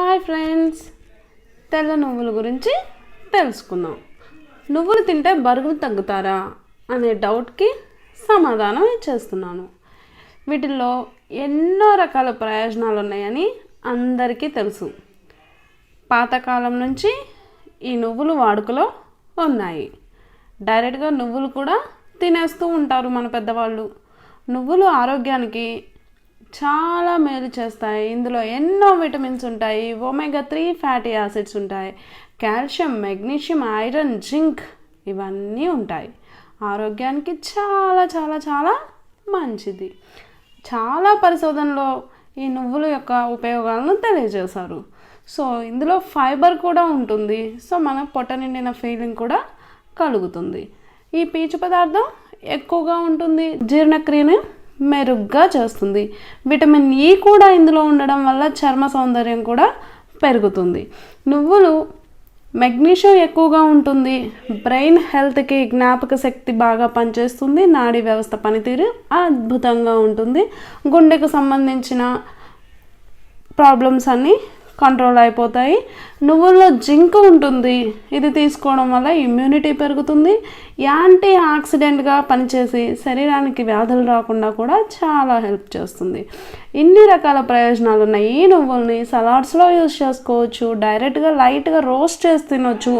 Hi friends. తెల్ల నువ్వుల గురించి తెలుసుకుందాం. నువ్వులు తింటే బరువు తగ్గుతారా అనే డౌట్కి సమాధానం ఇచ్చేస్తున్నాను. వీటిల్లో ఎన్నో రకాల ప్రయోజనాలు ఉన్నాయని అందరికీ తెలుసు. పాతకాలం నుంచి ఈ నువ్వులు వాడుకలో ఉన్నాయి. డైరెక్ట్గా నువ్వులు కూడా తినేస్తూ ఉంటారు మన పెద్దవాళ్ళు. నువ్వులు ఆరోగ్యానికి చాలా మేలు చేస్తాయి. ఇందులో ఎన్నో విటమిన్స్ ఉంటాయి. ఒమేగా త్రీ ఫ్యాటీ యాసిడ్స్ ఉంటాయి. కాల్షియం మెగ్నీషియం ఐరన్ జింక్ ఇవన్నీ ఉంటాయి. ఆరోగ్యానికి చాలా చాలా చాలా మంచిది. చాలా పరిశోధనలో ఈ నువ్వుల యొక్క ఉపయోగాలను తెలియజేశారు. సో ఇందులో ఫైబర్ కూడా ఉంటుంది. సో మన పొట్ట నిండిన ఫీలింగ్ కూడా కలుగుతుంది. ఈ పీచు పదార్థం ఎక్కువగా ఉంటుంది. జీర్ణక్రియను మెరుగ్గా చేస్తుంది. విటమిన్ ఈ కూడా ఇందులో ఉండడం వల్ల చర్మ సౌందర్యం కూడా పెరుగుతుంది. నువ్వులు మెగ్నీషియం ఎక్కువగా ఉంటుంది. బ్రెయిన్ హెల్త్కి జ్ఞాపక శక్తి బాగా పనిచేస్తుంది. నాడీ వ్యవస్థ పనితీరు అద్భుతంగా ఉంటుంది. గుండెకు సంబంధించిన ప్రాబ్లమ్స్ అన్నీ కంట్రోల్ అయిపోతాయి. నువ్వుల్లో జింక్ ఉంటుంది. ఇది తీసుకోవడం వల్ల ఇమ్యూనిటీ పెరుగుతుంది. యాంటీ ఆక్సిడెంట్గా పనిచేసి శరీరానికి వ్యాధులు రాకుండా కూడా చాలా హెల్ప్ చేస్తుంది. ఇన్ని రకాల ప్రయోజనాలు ఉన్నాయి. ఈ నువ్వుల్ని సలాడ్స్లో యూస్ చేసుకోవచ్చు. డైరెక్ట్గా లైట్గా రోస్ట్ చేసి తినొచ్చు.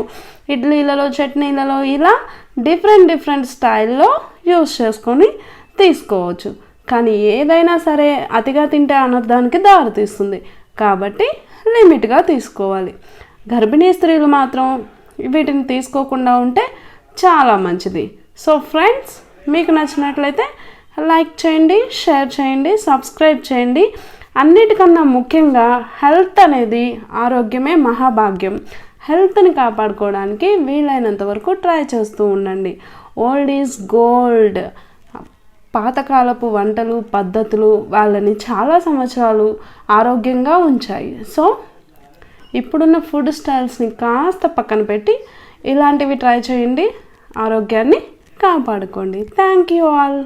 ఇడ్లీలలో చట్నీలలో ఇలా డిఫరెంట్ డిఫరెంట్ స్టైల్లో యూస్ చేసుకొని తీసుకోవచ్చు. కానీ ఏదైనా సరే అతిగా తింటే అనర్థానికి దారితీస్తుంది. కాబట్టి లిమిట్గా తీసుకోవాలి. గర్భిణీ స్త్రీలు మాత్రం వీటిని తీసుకోకుండా ఉంటే చాలా మంచిది. సో ఫ్రెండ్స్ మీకు నచ్చినట్లయితే లైక్ చేయండి షేర్ చేయండి సబ్స్క్రైబ్ చేయండి. అన్నిటికన్నా ముఖ్యంగా హెల్త్ అనేది ఆరోగ్యమే మహాభాగ్యం. హెల్త్ని కాపాడుకోవడానికి వీలైనంత వరకు ట్రై చేస్తూ ఉండండి. Old is gold. పాతకాలపు వంటలు పద్ధతులు వాళ్ళని చాలా సంవత్సరాలు ఆరోగ్యంగా ఉంచాయి. సో ఇప్పుడున్న ఫుడ్ స్టైల్స్ని కాస్త పక్కన పెట్టి ఇలాంటివి ట్రై చేయండి. ఆరోగ్యాన్ని కాపాడుకోండి. Thank you all